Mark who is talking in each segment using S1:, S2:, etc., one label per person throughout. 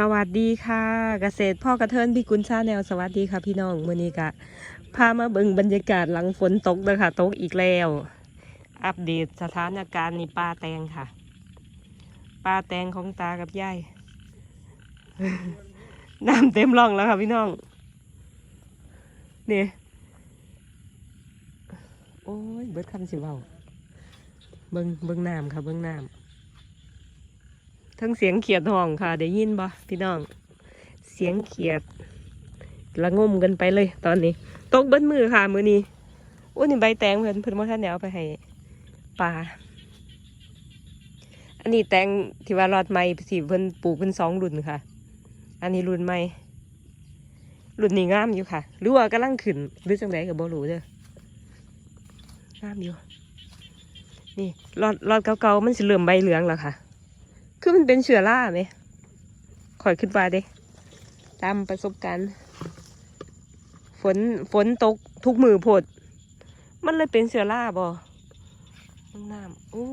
S1: สวัสดีค่ะ เกษตรพ่อกระเทินพี่กุลชาแนวสวัสดีค่ะพี่น้องมื่อนี้กะพามาเบิ่งบรรยากาศหลังฝนตกเลยค่ะตกอีกแล้ว อัปเดตสถานการณ์ในี่ปลาแตงค่ะปลาแตงของตากับยายน้ำเต็มร่องแล้วค่ะพี่น้องนี่โอ้ยเบิดคำสิเบาเบิ่งเบิ่งน้ำค่ะเบิ่งน้ำ ทั้งเสียงเขียดห้องค่ะได้ยินบ่พี่น้อง เสียงเขียดละงมกันไปเลย ตอนนี้ ตกเบิ้มือค่ะมือนี้อุ้นี่ใบแตงเพิ่นเพิ่นว่าท่านเดี๋ยวเอาไปให้ปลาอันนี้แตงที่ว่ารอดไม้ที่เพิ่นปลูกเพิ่นสองรุ่นค่ะ อันนี้รุ่นใหม่รุ่นนี้งามอยู่ค่ะ หรือว่ากำลังขึ้นหรือจังไดก็บ่รู้เด้องามอยู่นี่รอดรอดเก่าๆมันสิเริ่มใบเหลืองแล้วค่ะ คือมันเป็นเชื้อราไหมคอยขึ้นมาเด้ตามประสบการณ์ฝนฝนตกทุกมือโพด มันเลยเป็นเชื้อราบ่น้ำโอ้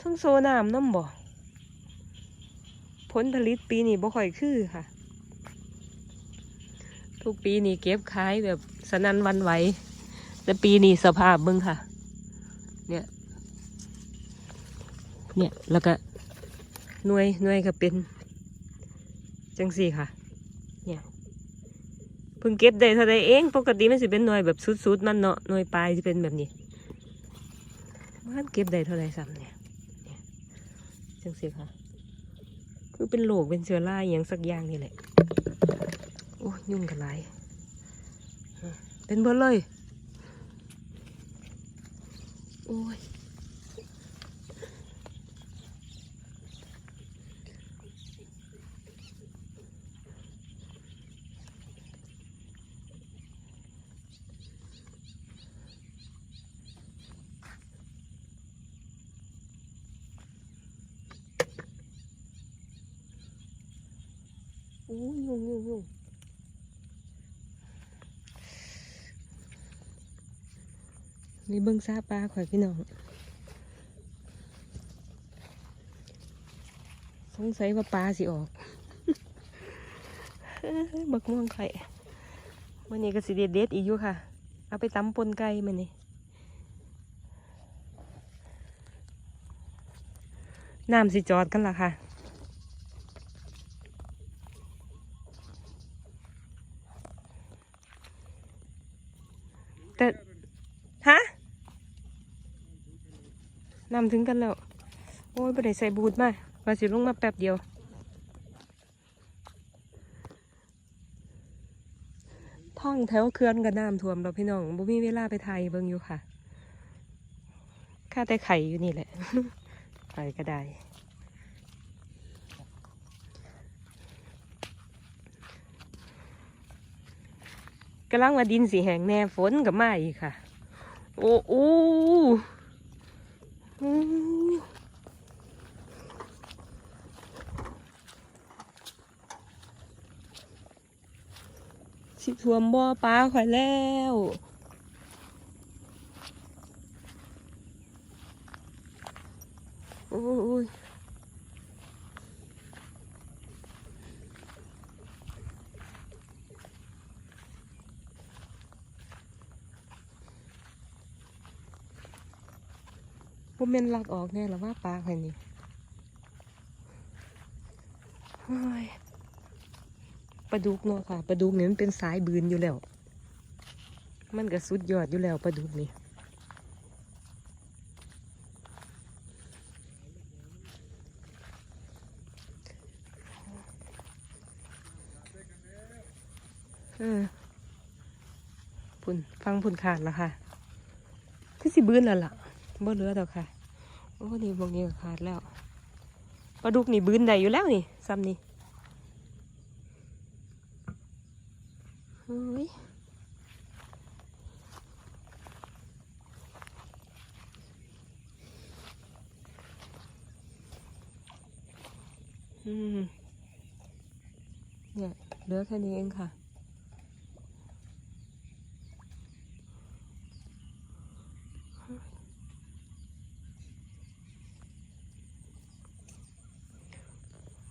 S1: ทั้งโซน้ำน้ำบ่ผลผลิตปีนี้บ่ค่อยคือค่ะ ทุกปีนี่เก็บขายแบบสนันวันไหวแต่ปีนี้สภาพมึงค่ะ เนี่ย เนี่ย แล้วก็ หน่วยหน่วยก็เป็น จังสี่ค่ะ เนี่ยเพิ่งเก็บได้เท่าใดเอง ปกติมันสิเป็นหน่วยแบบสุดๆมันเนาะหน่วยปลายจะเป็นแบบนี้ มันเก็บได้เท่าใดซ้ำเนี่ยเนี่ยจังสี่ค่ะ คือเป็นโรคเป็นเชื้อราอย่างสักอย่างนี่แหละโอ้ยุ่งกันหลายเป็นเบิดเลย โอ้ย อ้ยยุ่งยุ่งยุ่งนี่เบิ้งซาปลาข่อยพี่น้องสงสัยว่าปลาสิออกบักม่วงไข่วันนี้ก็สิเด็ดเด็ดอีกอยู่ค่ะ เอาไปตำปนไก่มานี่น้ำสิจอดกันล่ะค่ะ แต่ฮะ นำถึงกันแล้ว โอ้ยไม่ได้ใส่บูทมาว่าสิลงมาแป๊บเดียว ท่องแถวเขื่อนกับน้ำท่วมเราพี่น้องบ่มีเวลาไปไทยเบิ่งอยู่ค่ะข้าแต่ไข่อยู่นี่แหละไข่ก็ได้กำลังว่าดินสีแหงแน่ฝนกับมาอีกค่ะ โอ้โอ้ สิทวมบ่อปลาข่อยแล้วโอ้ย ผมเป็นลักออกแน่แล้วว่าปลาข่อยนี่โอ้ยปลาดุกเนาะค่ะปลาดุกเนี่ยมันเป็นสายบืนอยู่แล้ว มันก็สุดยอดอยู่แล้วปลาดุกนี่เออพุ่นฟังพุ่นขาดแล้วค่ะ คือสิบื้นแล้วล่ะบ่เหลือดอกค่ะ โอ้นี่บางนี้ขาดแล้วปลาดุกนี่บืนได้อยู่แล้วนี่ซ้ำนี่เฮ้ยอืมเนี่ยเหลือแค่นี้เองค่ะ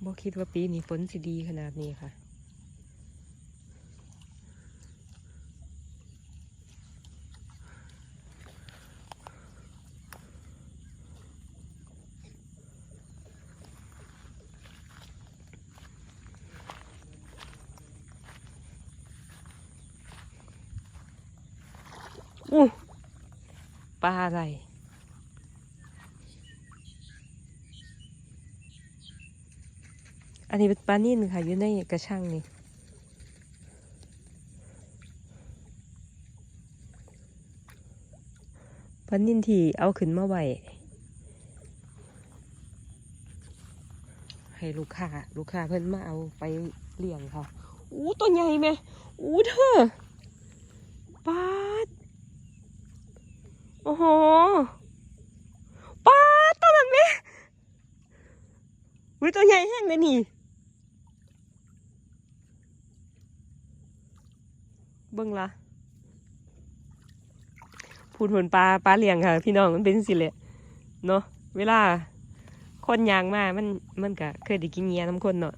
S1: บ่คิดว่าปีนี้ฝนสิดีขนาดนี้ค่ะ อู้ปลาอะไร อันนี้เป็นปลานิ่นค่ะอยู่ในกระชังนี่ปลานิ่นที่เอาขึ้นมาไว้ให้ลูกค้าลูกค้าเพิ่นมาเอาไปเลี้ยงค่ะอู้ตัวใหญ่ไหมอู้เธอปาดโอ้โหปาดตัวนั้นไหมอุ้ยตัวใหญ่แห้งเลยนี่ เบิ่งละพูดผลปลาปลาเลี้ยงค่ะ พี่น้องมันเป็นสิแหละเนาะเวลาคนยางมามันมันก็เคยได้กินเงียน้ำคนเนาะ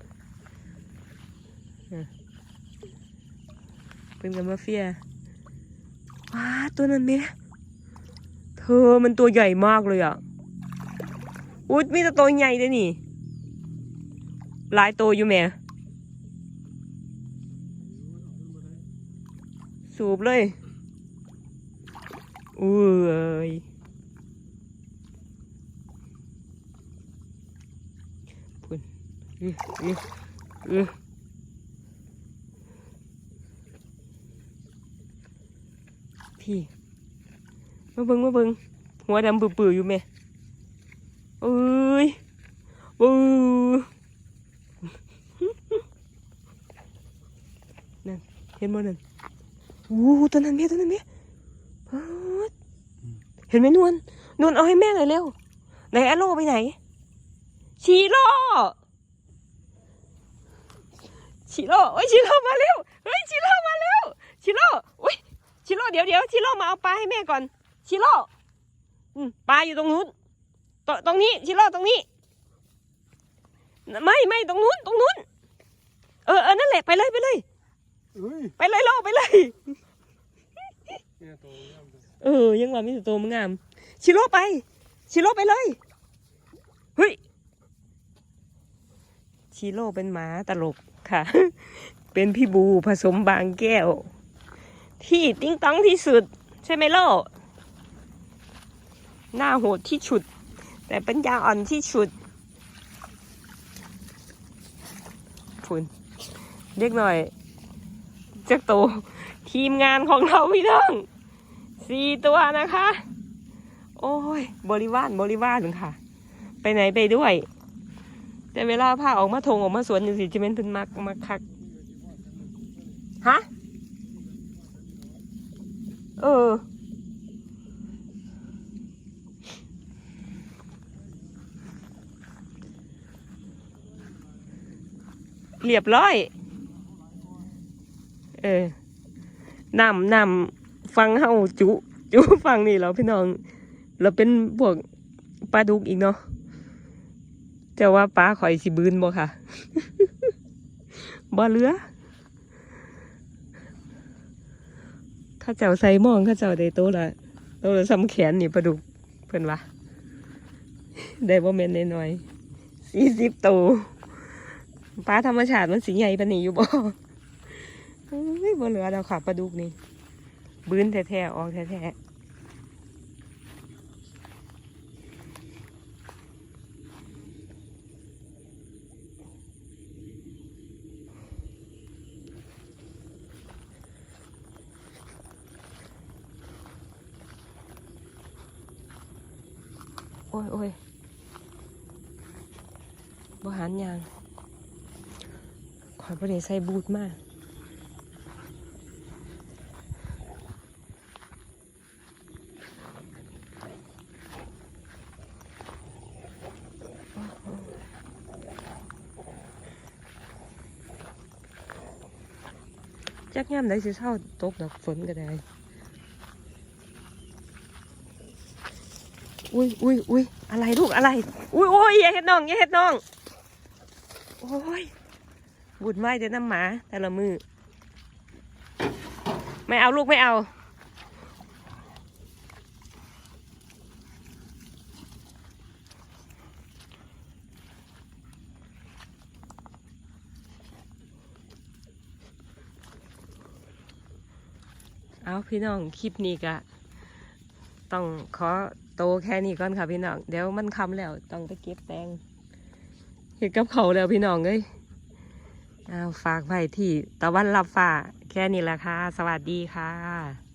S1: เป็นกับมาเฟียว้าตัวนั้นเมเธอมันตัวใหญ่มากเลยอะอุ๊ยมีแต่ตัวใหญ่เลยนี่หลายตัวอยู่แม่ สูบเลยอุ้ยพุ่นอื้ออื้ออื้อพี่มาเบิงมาเบิงหัวดำปื้อๆอยู่แม่เอ้ยบูนั่นเห็นบ่นั่น อู้ตัวนั้นเมียตัวนั้นเมียป๊าดเห็นไหมนวลนวลเอาให้แม่หน่อยเร็วไหนแอโร่ไปไหน ชีโร่ชีโร่โอ้ยชีโร่มาเร็ว เฮ้ยชีโร่มาเร็วชีโร่อุ้ยชีโร่เดี๋ยวเดี๋ยวชีโร่มาเอาปลาให้แม่ก่อนชีโร่อืมปลาอยู่ตรงนู้น ตตรงนี้ชีโร่ตรงนี้ ไม่ไม่ตรงนู้น ตรงนู้น เออเออนั่นแหละ ไปเลยไปเลย ไปเลยโลไปเลย
S2: เนี่ยโตงามจัง
S1: เออยังว่ามีสตัวมันงาม ชิโร่ไป ชิโร่ไปเลยเฮ้ยชิโร่เป็นหมาตลกค่ะ เป็นพี่บูผสมบางแก้ว ที่ติ้งต้องที่สุด ใช่ไหมโลหน้าโหดที่ฉุด แต่เป็นยาอ่อนที่ฉุดฝุ่นเรียกหน่อยเจ้าโตวทีมงานของเราพี่น้องสี่ตัวนะคะ โอ้ย บริวารบริวารหนึ่งค่ะ ไปไหนไปด้วย แต่เวลาพาออกมาทงออกมาสวนอยู่สิจะเป็นเพิ่นมักมักคักฮะเออเรียบร้อย ออนำนำฟังเฮาจุจุฟังนี่เราพี่น้อง เราเป็นพวกปลาดุกอีกเนาะแต่ว่าปลาข่อยสิบืนบ่ค่ะบ่เหลือข้าเจ้าใส่มองข้าเจ้าได้โตละโตละซ้ำแขนนี่ปลาดุกเพิ่นว่าได้บ่แม่นน้อยสี่สิบตัวปลาธรรมชาติมันสิใหญ่ปานนี้อยู่บ่ เฮ้ยบ่เหลือแล้วค่ะปลาดุกนี่บื้นแท้ๆออกแท้ๆโอ้ยโอ้ยบหันยางขอยบ่ได้ใส่บูทมาก จักย่ำได้สิเท่าตกดอกฝนก็ได้ อุ้ยอุ้ยอุ้ยอะไรลูกอะไร อุ้ยอุ้ยอย่าเห็ดน้องอย่าเห็ดน้อง โอ้ยบุญไหวแต่น้ำหมาแต่ละมือ ไม่เอาลูกไม่เอา เอาพี่น้องคลิปนี้ก็ต้องขอโตแค่นี้ก่อนค่ะพี่น้อง เดี๋ยวมันคำแล้วต้องไปเก็บแตงเห็ดกับเขาแล้วพี่น้องเอ้ยเอาฝากไว้ที่ตะวันรับฝ่าแค่นี้แหละค่ะ สวัสดีค่ะ